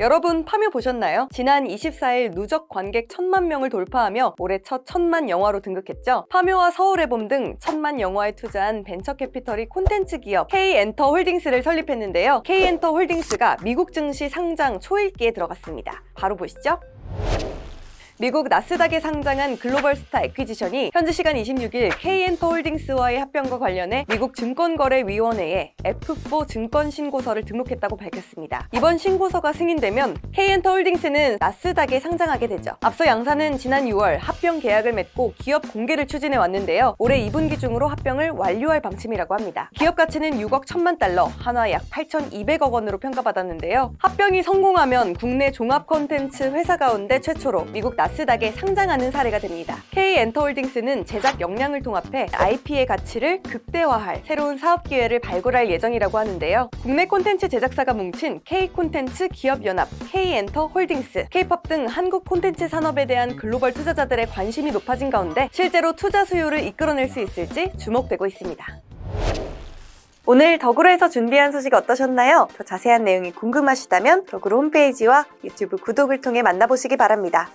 여러분 파묘 보셨나요? 지난 24일 누적 관객 1000만 명을 돌파하며 올해 첫 천만 영화로 등극했죠. 파묘와 서울의 봄 등 천만 영화에 투자한 벤처 캐피털이 콘텐츠 기업 K엔터 홀딩스를 설립했는데요. K엔터 홀딩스가 미국 증시 상장 초읽기에 들어갔습니다. 바로 보시죠. 미국 나스닥에 상장한 글로벌 스타 에퀴지션이 현지 시간 26일 K엔터 홀딩스와의 합병과 관련해 미국 증권거래위원회에 F4 증권 신고서를 등록했다고 밝혔습니다. 이번 신고서가 승인되면 K엔터 홀딩스는 나스닥에 상장하게 되죠. 앞서 양사는 지난 6월 합병 계약을 맺고 기업 공개를 추진해 왔는데요. 올해 2분기 중으로 합병을 완료할 방침이라고 합니다. 기업 가치는 6억 1천만 달러, 한화 약 8,200억 원으로 평가받았는데요. 합병이 성공하면 국내 종합 콘텐츠 회사 가운데 최초로 미국 나스닥에 상장하는 사례가 됩니다. K엔터홀딩스는 제작 역량을 통합해 IP의 가치를 극대화할 새로운 사업 기회를 발굴할 예정이라고 하는데요. 국내 콘텐츠 제작사가 뭉친 K콘텐츠 기업연합, K엔터홀딩스, K팝 등 한국 콘텐츠 산업에 대한 글로벌 투자자들의 관심이 높아진 가운데 실제로 투자 수요를 이끌어낼 수 있을지 주목되고 있습니다. 오늘 더구로에서 준비한 소식 어떠셨나요? 더 자세한 내용이 궁금하시다면 더구로 홈페이지와 유튜브 구독을 통해 만나보시기 바랍니다.